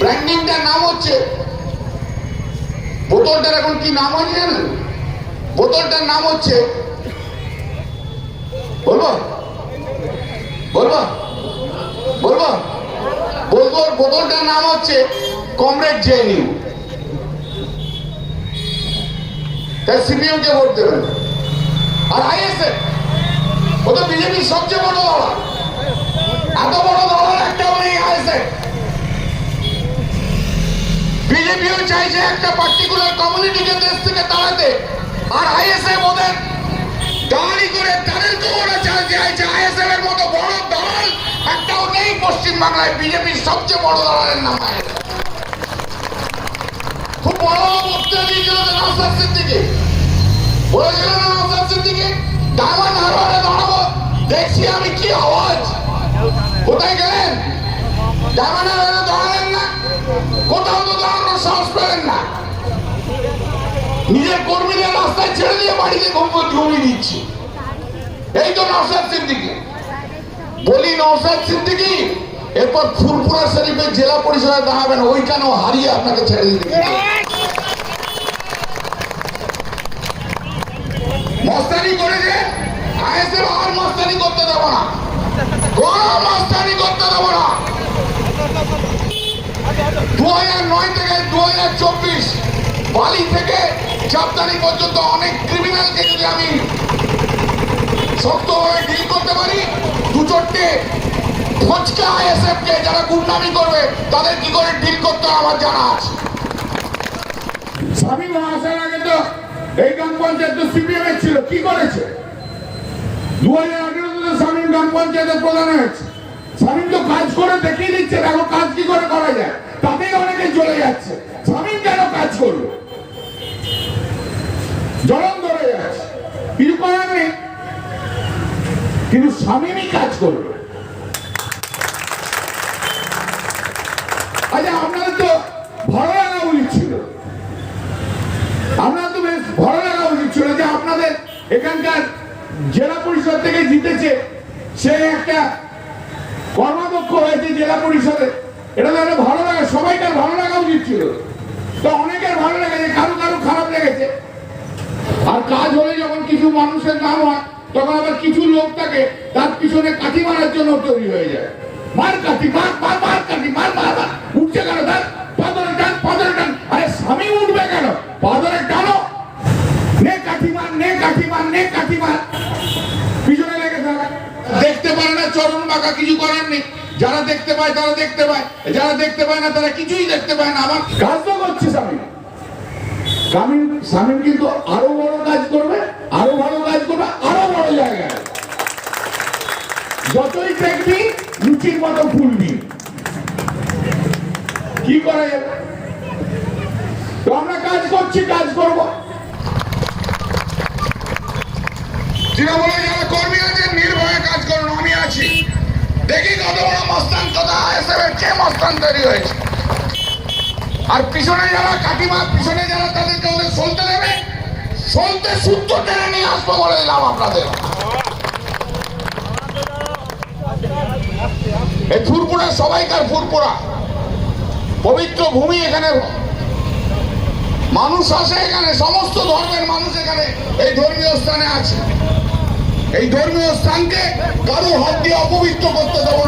ব্র্যান্ডিংটার নাম হচ্ছে। বোতলটার এখন কি নাম আছে জানেন? বোতলটার নাম হচ্ছে বলব? বলব? বলব? বলব বোতলটার নাম হচ্ছে কমরেড জেএনইউ তাই সিপিএম কে ভোট দেবেন। আর আইএসএফ, ও তো বিজেপির সবচেয়ে বড় দল। এত বড় দল আইএসএফ বিজেপিও চাইছে একটা পার্টিকুলার কমিউনিটিকে দেশ থেকে তাড়াতে। আর আইএসএফ ওদের দাঁড়ি করে তাদেরকে ওরা চাইছে আইএসএফ এর মতো বড় দল একটাও নেই পশ্চিম বাংলায় বিজেপির সবচেয়ে বড় দলের নাম খুব বড় বক্তৃতা দিয়েছিল যে নওসাদ বলেছিল না নওসাদ ডায়মন্ড হারবারে দাঁড়াবো। দেখছি আমি কি আওয়াজ। কোথায় গেলেন? ডায়মন্ড হারবারে দাঁড়ালেন না। কোথাও তো না। নিজের কর্মীদের রাস্তায় ছেড়ে দিয়ে বাড়িতে ঘুম- ঘুমিয়ে দিচ্ছি। এই তো নওসাদ সিদ্দিকি। বলি নওসাদ সিদ্দিকি, এরপর ফুরফুরা শরীফের জেলা পরিষদে দাঁড়াবেন, ওইখানেও হারিয়ে আপনাকে ছেড়ে দিতে মস্তানি করেছে আইএসএফ আর মস্তানি করতে দেব না। কোন মস্তানি করতে দেব না। বালি থেকে চাপদানি পর্যন্ত অনেক ক্রিমিনালকে যদি আমি শক্তভাবে ডিল করতে পারি দু চারটে ফচকা আইএসএফ যারা গুন্ডামি করবে, তাদের কি করে ডিল করতে আমার জানা আছে? স্বামী মহাশয়ের আগে তো এই গ্রাম পঞ্চায়েত তো সিপিএম ছিল, কি করেছে? দু হাজার আঠেরোতে তো গ্রাম পঞ্চায়েতের প্রধান হয়েছে। স্বামী তো কাজ করে দেখিয়ে দিচ্ছে দেখো কাজ কি করে করা যায়? তাতেই অনেকে চলে যাচ্ছে। স্বামী কেন কাজ করল? জলম ধরে যাচ্ছে। কিছু কিন্তু স্বামীরই কাজ করল। আচ্ছা আপনাদের তো ভালো লাগা উচিত ছিল। আপনার তো বেশ ভালো লাগা উচিত ছিল যে আপনাদের এখানকার জেলা পরিষদ থেকে জিতেছে। সে একটা কর্মাধ্যক্ষ হয়েছে জেলা পরিষদে এটা তো একটা ভালো লাগা, সবাইকার ভালো লাগা উচিত ছিল। তো অনেকের ভালো লেগেছে, কারও কারও খারাপ লেগেছে। আর কাজ হলে যখন কিছু মানুষের নাম হয়, তখন আবার কিছু লোক থাকে, তার পিছনে কাঠি মারার জন্য তৈরি হয়ে যায়। মার কাঠি, মার মার মার কাঠি, মার মার মার। উঠছে কেন? তার পাদরে টান পাদরে টান। আরে স্বামী উঠবে কেন? পাদরে টানো। নে কাঠি মার, নে কাঠি মার, নে কাঠি মার। পিছনে লেগে থাকে। দেখতে পারে না চরণ বাঁকা কিছু করার নেই। যারা দেখতে পায় তারা দেখতে পায়। যারা দেখতে পায় না তারা কিছুই দেখতে পায় না। আমার কাজ তো করছে স্বামী। স্বামী স্বামী কিন্তু আরও বড় কাজ করবে আরও ভালো কাজ করবে আরও বড় জায়গায়। যতই দেখবি লুচির মতো ফুলবি। কি করা যাবে তো আমরা কাজ করছি কাজ করব। তৃণমূলে যারা কর্মী আছেন নির্ভয়ে কাজ করুন আমি আছি। দেখি আর পিছনে পিছনে বলে ফুরপুরা সবাইকার ফুরপুরা পবিত্র ভূমি এখানে। মানুষ আসে এখানে, সমস্ত ধর্মের মানুষ এখানে, এই ধর্মীয় স্থানে আছে। এই ধর্মীয় স্থানকে কারও হাত দিয়ে অপবিত্র করতে দেবো